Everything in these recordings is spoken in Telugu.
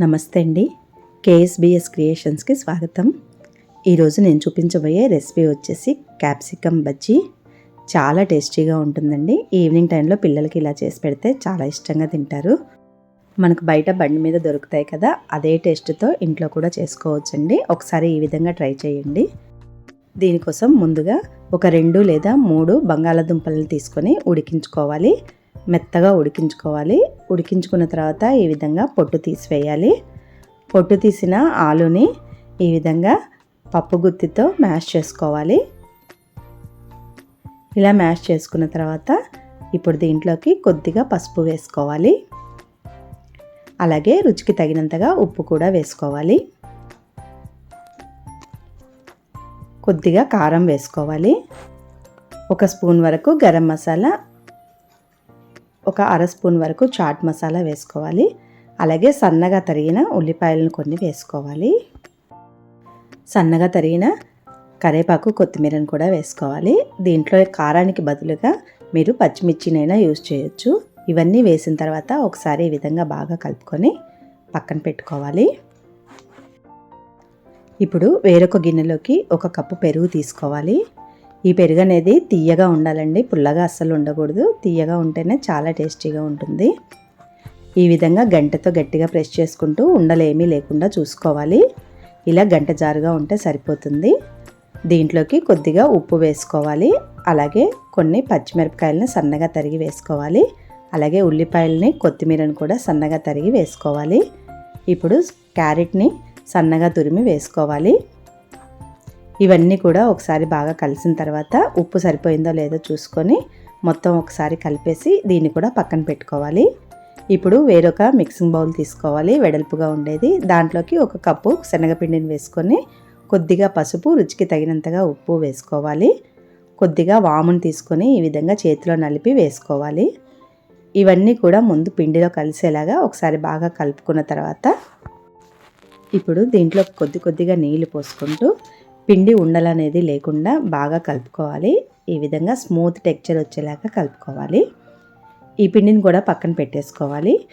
నమస్తే అండి. కేఎస్బిఎస్ క్రియేషన్స్కి స్వాగతం. ఈరోజు నేను చూపించబోయే రెసిపీ వచ్చేసి క్యాప్సికమ్ బజ్జీ. చాలా టేస్టీగా ఉంటుందండి. ఈవినింగ్ టైంలో పిల్లలకి ఇలా చేసి పెడితే చాలా ఇష్టంగా తింటారు. మనకు బయట బండి మీద దొరుకుతాయి కదా అదే టేస్ట్తో ఇంట్లో కూడా చేసుకోవచ్చండి. ఒకసారి ఈ విధంగా ట్రై చేయండి. దీనికోసం ముందుగా ఒక రెండు లేదా మూడు బంగాళాదుంపలను తీసుకొని ఉడికించుకోవాలి. మెత్తగా ఉడికించుకోవాలి. ఉడికించుకున్న తర్వాత ఈ విధంగా పొట్టు తీసివేయాలి. పొట్టు తీసిన ఆలుని ఈ విధంగా పప్పు గుత్తితో మ్యాష్ చేసుకోవాలి. ఇలా మ్యాష్ చేసుకున్న తర్వాత ఇప్పుడు దీంట్లోకి కొద్దిగా పసుపు వేసుకోవాలి. అలాగే రుచికి తగినంతగా ఉప్పు కూడా వేసుకోవాలి. కొద్దిగా కారం వేసుకోవాలి. ఒక స్పూన్ వరకు గరం మసాలా ఒక అర స్పూన్ వరకు చాట్ మసాలా వేసుకోవాలి. అలాగే సన్నగా తరిగిన ఉల్లిపాయలను కొన్ని వేసుకోవాలి. సన్నగా తరిగిన కరేపాకు కొత్తిమీరను కూడా వేసుకోవాలి. దీంట్లో కారానికి బదులుగా మీరు పచ్చిమిర్చినైనా యూజ్ చేయొచ్చు. ఇవన్నీ వేసిన తర్వాత ఒకసారి ఈ విధంగా బాగా కలుపుకొని పక్కన పెట్టుకోవాలి. ఇప్పుడు వేరొక గిన్నెలోకి ఒక కప్పు పెరుగు తీసుకోవాలి. ఈ పెరుగు అనేది తీయగా ఉండాలండి. పుల్లగా అస్సలు ఉండకూడదు. తీయగా ఉంటేనే చాలా టేస్టీగా ఉంటుంది. ఈ విధంగా గంటతో గట్టిగా ప్రెస్ చేసుకుంటూ ఉండలేమీ లేకుండా చూసుకోవాలి. ఇలా గంట జారుగా ఉంటే సరిపోతుంది. దీంట్లోకి కొద్దిగా ఉప్పు వేసుకోవాలి. అలాగే కొన్ని పచ్చిమిరపకాయలను సన్నగా తరిగి వేసుకోవాలి. అలాగే ఉల్లిపాయలని కొత్తిమీరను కూడా సన్నగా తరిగి వేసుకోవాలి. ఇప్పుడు క్యారెట్ని సన్నగా తురిమి వేసుకోవాలి. ఇవన్నీ కూడా ఒకసారి బాగా కలిసిన తర్వాత ఉప్పు సరిపోయిందో లేదో చూసుకొని మొత్తం ఒకసారి కలిపేసి దీన్ని కూడా పక్కన పెట్టుకోవాలి. ఇప్పుడు వేరొక మిక్సింగ్ బౌల్ తీసుకోవాలి. వెడల్పుగా ఉండేది. దాంట్లోకి ఒక కప్పు శనగపిండిని వేసుకొని కొద్దిగా పసుపు రుచికి తగినంతగా ఉప్పు వేసుకోవాలి. కొద్దిగా వామును తీసుకొని ఈ విధంగా చేతిలో నలిపి వేసుకోవాలి. ఇవన్నీ కూడా ముందు పిండిలో కలిసేలాగా ఒకసారి బాగా కలుపుకున్న తర్వాత ఇప్పుడు దీంట్లో కొద్ది కొద్దిగా నీళ్ళు పోసుకుంటూ పిండి ఉండలనేది లేకుండా బాగా కలుపుకోవాలి. ఈ విధంగా స్మూత్ టెక్చర్ వచ్చేలాగా కలుపుకోవాలి. ఈ పిండిని కూడా పక్కన పెట్టేసుకోవాలి.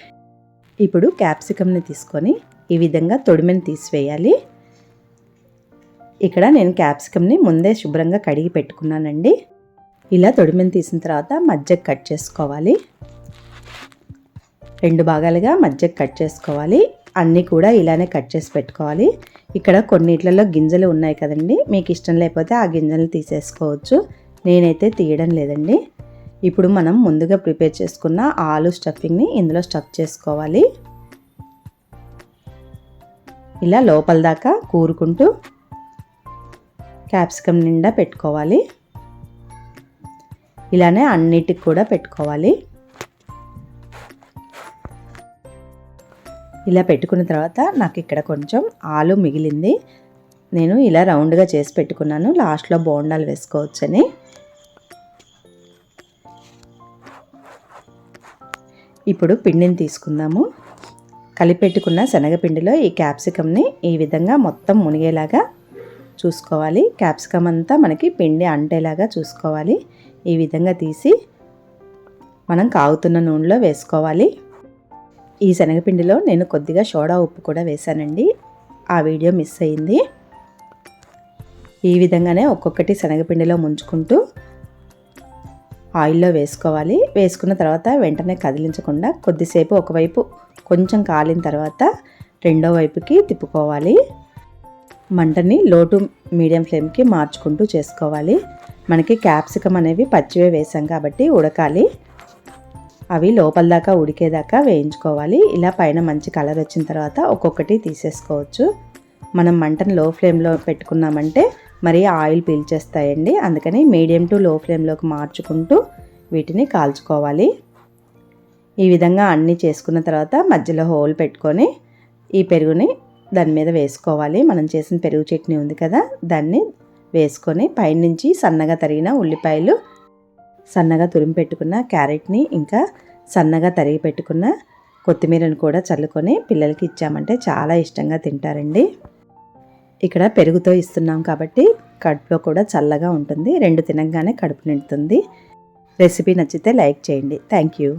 ఇప్పుడు క్యాప్సికమ్ని తీసుకొని ఈ విధంగా తొడిమిని తీసివేయాలి. ఇక్కడ నేను క్యాప్సికమ్ని ముందే శుభ్రంగా కడిగి పెట్టుకున్నానండి. ఇలా తొడిమిని తీసిన తర్వాత మధ్యకి కట్ చేసుకోవాలి. రెండు భాగాలుగా మధ్యకి కట్ చేసుకోవాలి. అన్నీ కూడా ఇలానే కట్ చేసి పెట్టుకోవాలి. ఇక్కడ కొన్నిట్లలో గింజలు ఉన్నాయి కదండి. మీకు ఇష్టం లేకపోతే ఆ గింజలు తీసేసుకోవచ్చు. నేనైతే తీయడం లేదండి. ఇప్పుడు మనం ముందుగా ప్రిపేర్ చేసుకున్న ఆలు స్టఫింగ్ని ఇందులో స్టఫ్ చేసుకోవాలి. ఇలా లోపల దాకా కూరుకుంటూ క్యాప్సికమ్ నిండా పెట్టుకోవాలి. ఇలానే అన్నిటికి కూడా పెట్టుకోవాలి. ఇలా పెట్టుకున్న తర్వాత నాకు ఇక్కడ కొంచెం ఆలు మిగిలింది. నేను ఇలా రౌండ్గా చేసి పెట్టుకున్నాను. లాస్ట్లో బోండాలు వేసుకోవచ్చని. ఇప్పుడు పిండిని తీసుకుందాము. కలిపెట్టుకున్న శనగపిండిలో ఈ క్యాప్సికమ్ని ఈ విధంగా మొత్తం మునిగేలాగా చూసుకోవాలి. క్యాప్సికమ్ అంతా మనకి పిండి అంటేలాగా చూసుకోవాలి. ఈ విధంగా తీసి మనం కాగుతున్న నూనెలో వేసుకోవాలి. ఈ శనగపిండిలో నేను కొద్దిగా సోడా ఉప్పు కూడా వేశానండి. ఆ వీడియో మిస్ అయింది ఈ విధంగానే ఒక్కొక్కటి శనగపిండిలో ముంచుకుంటూ ఆయిల్లో వేసుకోవాలి. వేసుకున్న తర్వాత వెంటనే కదిలించకుండా కొద్దిసేపు ఒకవైపు కొంచెం కాలిన తర్వాత రెండో వైపుకి తిప్పుకోవాలి. మంటని లో టు మీడియం ఫ్లేమ్కి మార్చుకుంటూ చేసుకోవాలి. మనకి క్యాప్సికమ్ అనేవి పచ్చివే వేసాం కాబట్టి ఉడకాలి. అవి లోపల దాకా ఉడికేదాకా వేయించుకోవాలి. ఇలా పైన మంచి కలర్ వచ్చిన తర్వాత ఒక్కొక్కటి తీసేసుకోవచ్చు. మనం మంటను లో ఫ్లేమ్లో పెట్టుకున్నామంటే మరి ఆయిల్ పీల్చేస్తాయండి. అందుకని మీడియం టు లో ఫ్లేమ్లోకి మార్చుకుంటూ వీటిని కాల్చుకోవాలి. ఈ విధంగా అన్నీ చేసుకున్న తర్వాత మధ్యలో హోల్ పెట్టుకొని ఈ పెరుగుని దాని మీద వేసుకోవాలి. మనం చేసిన పెరుగు చట్నీ ఉంది కదా దాన్ని వేసుకొని పైనుంచి సన్నగా తరిగిన ఉల్లిపాయలు సన్నగా తురిమి పెట్టుకున్న క్యారెట్ని ఇంకా సన్నగా తరిగి పెట్టుకున్న కొత్తిమీరను కూడా చల్లుకొని పిల్లలకి ఇచ్చామంటే చాలా ఇష్టంగా తింటారండి. ఇక్కడ పెరుగుతో ఇస్తున్నాం కాబట్టి కడుపులో కూడా చల్లగా ఉంటుంది. రెండు తినగానే కడుపు నిండుతుంది. రెసిపీ నచ్చితే లైక్ చేయండి. Thank you.